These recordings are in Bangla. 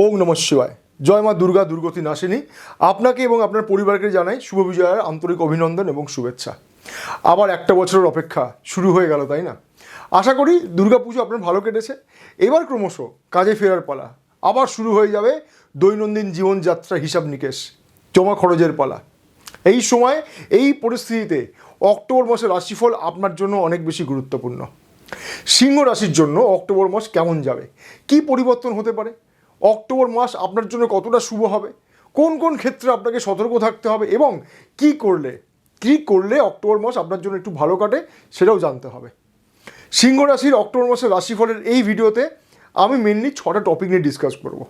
ওং নম শিবায়। জয় মা দুর্গা দুর্গতি নাশিনী। আপনাকে এবং আপনার পরিবারকে জানাই শুভ বিজয়ের আন্তরিক অভিনন্দন এবং শুভেচ্ছা। আবার একটা বছরের অপেক্ষা শুরু হয়ে গেল, তাই না? আশা করি দুর্গাপুজো আপনার ভালো কেটেছে। এবার ক্রমশ কাজে ফেরার পালা। আবার শুরু হয়ে যাবে দৈনন্দিন জীবনযাত্রা হিসাব নিকেশ, জমা খরচের পালা। এই সময়, এই পরিস্থিতিতে অক্টোবর মাসের রাশিফল আপনার জন্য অনেক বেশি গুরুত্বপূর্ণ। সিংহ রাশির জন্য অক্টোবর মাস কেমন যাবে? কি পরিবর্তন হতে পারে? অক্টোবর মাস আপনার জন্য কতটা শুভ হবে? কোন কোন ক্ষেত্রে আপনাকে সতর্ক থাকতে হবে এবং কি করলে? কি করলে অক্টোবর মাস আপনার জন্য একটু ভালো কাটে সেটাও জানতে হবে। সিংহ রাশির অক্টোবর মাসের রাশিফলের এই ভিডিওতে আমি মেনলি ছটা টপিক নিয়ে ডিসকাস করব।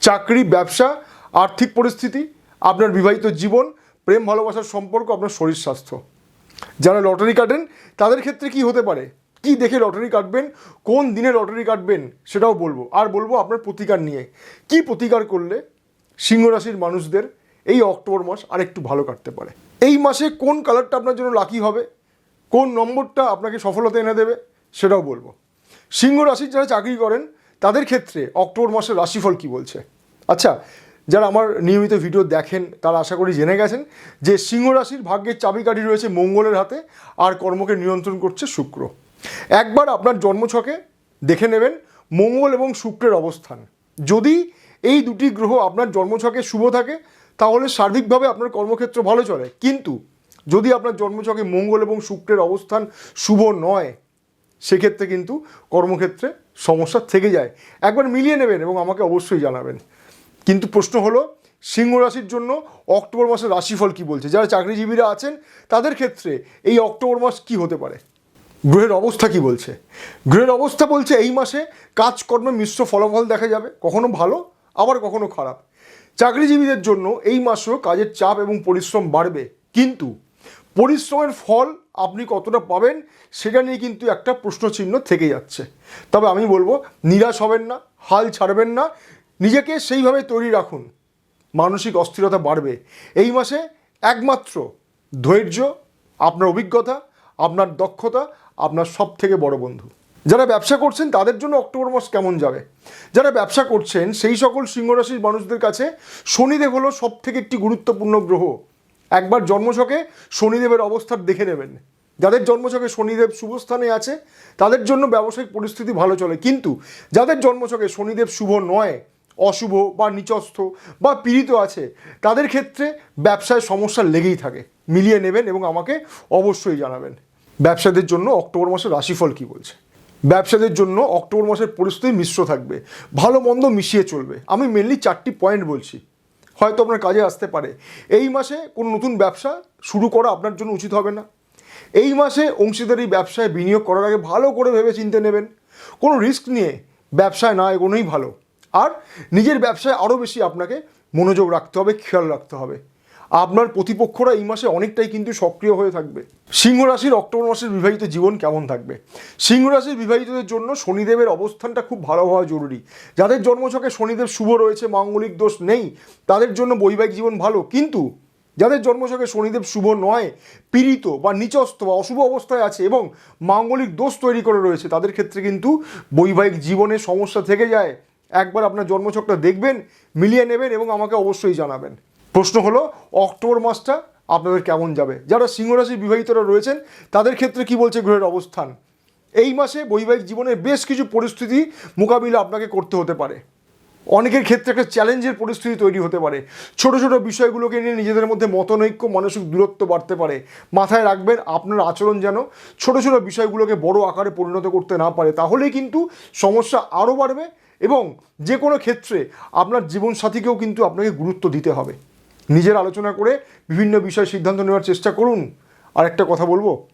চাকরি, ব্যবসা, আর্থিক পরিস্থিতি, আপনার বিবাহিত জীবন, প্রেম ভালোবাসার সম্পর্ক, আপনার শরীর স্বাস্থ্য। যারা লটারি কাটেন, তাদের ক্ষেত্রে কি হতে পারে? কি দেখে লটারি কাটবেন, কোন দিনে লটারি কাটবেন সেটাও বলব। আর বলব আপনার প্রতিকার নিয়ে। কি প্রতিকার করলে সিংহ রাশির মানুষদের এই অক্টোবর মাস আরেকটু ভালো কাটতে পারে? এই মাসে কোন কালারটা আপনার জন্য লাকি হবে? কোন নম্বরটা আপনাকে সফলতা এনে দেবে? সেটাও বলব। সিংহ রাশির যারা চাকরি করেন, তাদের ক্ষেত্রে অক্টোবর মাসের রাশিফল কি বলছে? আচ্ছা যারা আমার নিয়মিত ভিডিও দেখেন, তারা আশা করি জেনে গেছেন যে সিংহ রাশির ভাগ্যের চাবিকাঠি রয়েছে মঙ্গলের হাতে, আর কর্মকে নিয়ন্ত্রণ করছে শুক্র। একবার আপনার জন্মছকে দেখে নেবেন মঙ্গল এবং শুক্রের অবস্থান। যদি এই দুটি গ্রহ আপনার জন্মছকে শুভ থাকে, তাহলে সার্বিকভাবে আপনার কর্মক্ষেত্র ভালো চলে। কিন্তু যদি আপনার জন্মছকে মঙ্গল এবং শুক্রের অবস্থান শুভ নয়, সেক্ষেত্রে কিন্তু কর্মক্ষেত্রে সমস্যা থেকে যায়। একবার মিলিয়ে নেবেন এবং আমাকে অবশ্যই জানাবেন। কিন্তু প্রশ্ন হলো, সিংহ রাশির জন্য অক্টোবর মাসের রাশিফল কি বলছে? যারা চাকরিজীবীরা আছেন, তাদের ক্ষেত্রে এই অক্টোবর মাস কি হতে পারে? গ্রহের অবস্থা কি বলছে? গ্রহের অবস্থা বলছে এই মাসে কাজকর্মে মিশ্র ফলাফল দেখা যাবে, কখনো ভালো, আবার কখনো খারাপ। চাকরিজীবীদের জন্য এই মাসেও কাজের চাপ এবং পরিশ্রম বাড়বে, কিন্তু পরিশ্রমের ফল আপনি কতটা পাবেন সেটা নিয়ে কিন্তু একটা প্রশ্নচিহ্ন থেকে যাচ্ছে। তবে আমি বলব, নিরাশ হবেন না, হাল ছাড়বেন না, নিজেকে সেইভাবে তৈরি রাখুন। মানসিক অস্থিরতা বাড়বে। এই মাসে একমাত্র ধৈর্য, আপনার অভিজ্ঞতা, আপনার দক্ষতা আপনার সব থেকে বড় বন্ধু। যারা ব্যবসা করছেন, তাদের জন্য অক্টোবর মাস কেমন যাবে? যারা ব্যবসা করছেন, সেই সকল সিংহরাশির মানুষদের কাছে শনিদেব হলো সব থেকে একটি গুরুত্বপূর্ণ গ্রহ। একবার জন্মছকে শনিদেবের অবস্থান দেখে নেবেন। যাদের জন্মছকে শনিদেব শুভস্থানে আছে, তাদের জন্য ব্যবসায়িক পরিস্থিতি ভালো চলে। কিন্তু যাদের জন্মছকে শনিদেব শুভ নয়, অশুভ বা নিচস্থ বা পীড়িত আছে, তাদের ক্ষেত্রে ব্যবসায় সমস্যা লেগেই থাকে। মিলিয়ে নেবেন এবং আমাকে অবশ্যই জানাবেন। ব্যবসাদের জন্য অক্টোবর মাসের রাশিফল কি বলছে? ব্যবসাদের জন্য অক্টোবর মাসের পরিস্থিতি মিশ্র থাকবে, ভালো মন্দ মিশিয়ে চলবে। আমি মেনলি চারটি পয়েন্ট বলছি। হয়তো আপনার কাজে আসতে পারে। এই মাসে কোনো নতুন ব্যবসা শুরু করা আপনার জন্য উচিত হবে না। এই মাসে অংশীদারি ব্যবসায় বিনিয়োগ করার আগে ভালো করে ভেবে চিনতে নেবেন। কোনো রিস্ক নিয়ে ব্যবসায় না এগোনোই ভালো। আর নিজের ব্যবসায় আরও বেশি আপনাকে মনোযোগ রাখতে হবে, খেয়াল রাখতে হবে। আপনার প্রতিপক্ষরা এই মাসে অনেকটাই কিন্তু সক্রিয় হয়ে থাকবে। সিংহ রাশির অক্টোবর মাসের বিবাহিত জীবন কেমন থাকবে? সিংহ রাশির বিবাহিতদের জন্য শনিদেবের অবস্থানটা খুব ভালো হওয়া জরুরি। যাদের জন্মছকে শনিদেব শুভ রয়েছে, মাঙ্গলিক দোষ নেই, তাদের জন্য বৈবাহিক জীবন ভালো। কিন্তু যাদের জন্মছকে শনিদেব শুভ নয়, পীড়িত বা নিচস্থ বা অশুভ অবস্থায় আছে এবং মাঙ্গলিক দোষ তৈরি করে রয়েছে, তাদের ক্ষেত্রে কিন্তু বৈবাহিক জীবনে সমস্যা থেকে যায়। একবার আপনার জন্মছকটা দেখবেন, মিলিয়ে নেবেন এবং আমাকে অবশ্যই জানাবেন। প্রশ্ন হলো, অক্টোবর মাসটা আপনাদের কেমন যাবে? যারা সিংহরাশির বিবাহিতরা রয়েছেন, তাদের ক্ষেত্রে কি বলছে গ্রহের অবস্থান? এই মাসে বৈবাহিক জীবনের বেশ কিছু পরিস্থিতি মোকাবিলা আপনাকে করতে হতে পারে। অনেকের ক্ষেত্রে একটা চ্যালেঞ্জের পরিস্থিতি তৈরি হতে পারে। ছোট ছোট বিষয়গুলোকে নিয়ে নিজেদের মধ্যে মতনৈক্য, মানসিক দূরত্ব বাড়তে পারে। মাথায় রাখবেন, আপনার আচরণ যেন ছোট ছোট বিষয়গুলোকে বড় আকারে পরিণত করতে না পারে, তাহলেই কিন্তু সমস্যা আরও বাড়বে এবং যে কোনো ক্ষেত্রে আপনার জীবনসাথীকেও কিন্তু আপনাকে গুরুত্ব দিতে হবে। নিজের আলোচনা করে বিভিন্ন বিষয়ে সিদ্ধান্ত নেওয়ার চেষ্টা করুন। আর একটা কথা বলব,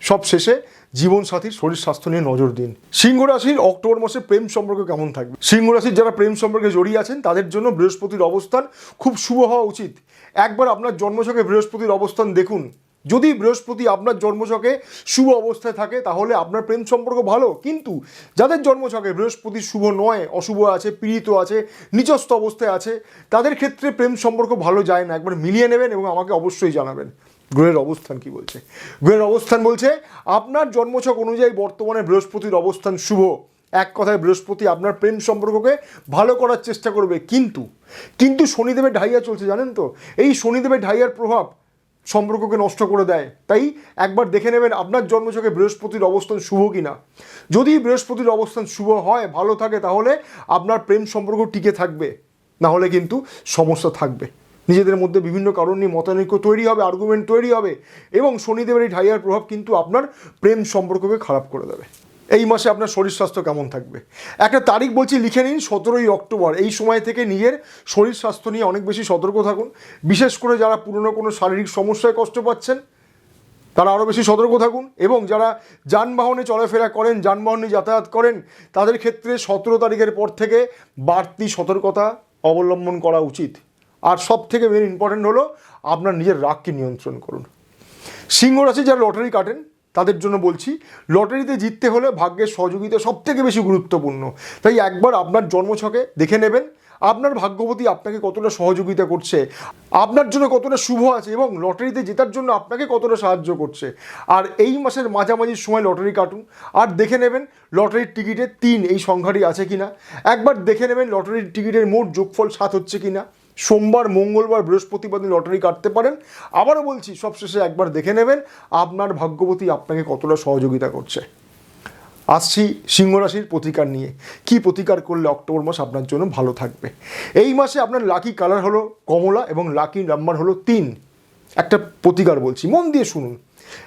সব শেষে জীবনসাথীর শরীর স্বাস্থ্য নিয়ে নজর দিন। সিংহ রাশির অক্টোবর মাসে প্রেম সম্পর্ক কেমন থাকবে? সিংহ রাশির যারা প্রেম সম্পর্কে জড়িয়ে আছেন, তাদের জন্য বৃহস্পতির অবস্থান খুব শুভ হওয়া উচিত। একবার আপনার জন্মছকে বৃহস্পতির অবস্থান দেখুন। যদি বৃহস্পতি আপনার জন্মছকে শুভ অবস্থায় থাকে, তাহলে আপনার প্রেম সম্পর্ক ভালো। কিন্তু যাদের জন্মছকে বৃহস্পতি শুভ নয়, অশুভ আছে, পীড়িত আছে, নিচস্থ অবস্থায় আছে, তাদের ক্ষেত্রে প্রেম সম্পর্ক ভালো যায় না। একবার মিলিয়ে নেবেন এবং আমাকে অবশ্যই জানাবেন। গ্রহের অবস্থান কি বলছে? গ্রহের অবস্থান বলছে, আপনার জন্মছক অনুযায়ী বর্তমানে বৃহস্পতির অবস্থান শুভ। এক কথায় বৃহস্পতি আপনার প্রেম সম্পর্ককে ভালো করার চেষ্টা করবে, কিন্তু কিন্তু শনিদেবের ঢাইয়া চলছে, জানেন তো? এই শনিদেবের ঢাইয়ার প্রভাব সম্পর্ককে নষ্ট করে দেয়। তাই একবার দেখে নেবেন আপনার জন্মছকে বৃহস্পতির অবস্থান শুভ কিনা। যদি বৃহস্পতির অবস্থান শুভ হয়, ভালো থাকে, তাহলে আপনার প্রেম সম্পর্ক টিকে থাকবে। না হলে কিন্তু সমস্যা থাকবে। নিজেদের মধ্যে বিভিন্ন কারণ নিয়ে মতানৈক্য তৈরি হবে আর্গুমেন্ট তৈরি হবে এবং শনিদেবের এই ঢাইয়ার প্রভাব কিন্তু আপনার প্রেম সম্পর্ককে খারাপ করে দেবে। এই মাসে আপনার শরীর স্বাস্থ্য কেমন থাকবে? একটা তারিখ বলছি, লিখে নিন সতেরোই অক্টোবর। এই সময় থেকে নিজের শরীর স্বাস্থ্য নিয়ে অনেক বেশি সতর্ক থাকুন। বিশেষ করে যারা পুরনো কোনো শারীরিক সমস্যায় কষ্ট পাচ্ছেন, তারা আরও বেশি সতর্ক থাকুন। এবং যারা যানবাহনে চলাফেরা করেন, যানবাহনে যাতায়াত করেন, তাদের ক্ষেত্রে সতেরো তারিখের পর থেকে বাড়তি সতর্কতা অবলম্বন করা উচিত। আর সব থেকে মেন ইম্পর্টেন্ট হলো, আপনার নিজের রাগকে নিয়ন্ত্রণ করুন। সিংহ রাশি যারা লটারি কাটেন তাদের জন্য বলছি, লটারিতে জিততে হলে ভাগ্যের সহযোগিতা সব থেকে বেশি গুরুত্বপূর্ণ। তাই একবার আপনার জন্মছকে দেখে নেবেন, আপনার ভাগ্যবতী আপনাকে কতটা সহযোগিতা করছে, আপনার জন্য কতটা শুভ আছে এবং লটারিতে জেতার জন্য আপনাকে কতটা সাহায্য করছে। আর এই মাসের মাঝামাঝি সময় লটারি কাটুন, আর দেখে নেবেন লটারির টিকিটে তিন এই সংখ্যাটি আছে কিনা। একবার দেখে নেবেন লটারির টিকিটের মোট যোগফল সাত হচ্ছে কিনা। সোমবার, মঙ্গলবার, বৃহস্পতিবার দিন লটারি কাটতে পারেন। আবারও বলছি, সবশেষে একবার দেখে নেবেন আপনার ভাগ্যবতী আপনাকে কতটা সহযোগিতা করছে। আসছি সিংহ রাশির প্রতিকার নিয়ে। কি প্রতিকার করলে অক্টোবর মাস আপনার জন্য ভালো থাকবে? এই মাসে আপনার লাকি কালার হলো কমলা এবং লাকি নাম্বার হলো তিন। একটা প্রতিকার বলছি, মন দিয়ে শুনুন।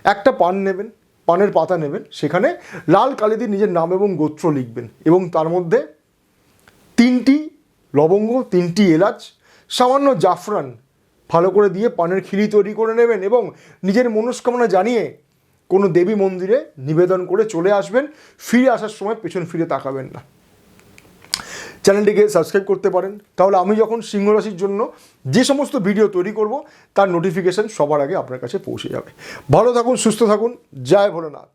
একটা পান নেবেন, পানের পাতা নেবেন, সেখানে লাল কালি দিয়ে নিজের নাম এবং গোত্র লিখবেন এবং তার মধ্যে তিনটি লবঙ্গ, তিনটি এলাচ সামান্য জাফরান ভালো করে দিয়ে পানের খিলি তৈরি করে নেবেন এবং নিজের মনস্কামনা জানিয়ে কোনো দেবী মন্দিরে নিবেদন করে চলে আসবেন, ফিরে আসার সময় পেছন ফিরে তাকাবেন না। চ্যানেলটিকে সাবস্ক্রাইব করতে পারেন। তাহলে আমি যখন সিংহ রাশির জন্য যে সমস্ত ভিডিও তৈরি করব, তার নোটিফিকেশন সবার আগে আপনার কাছে পৌঁছে যাবে। ভালো থাকুন, সুস্থ থাকুন। জয় ভোলেনাথ।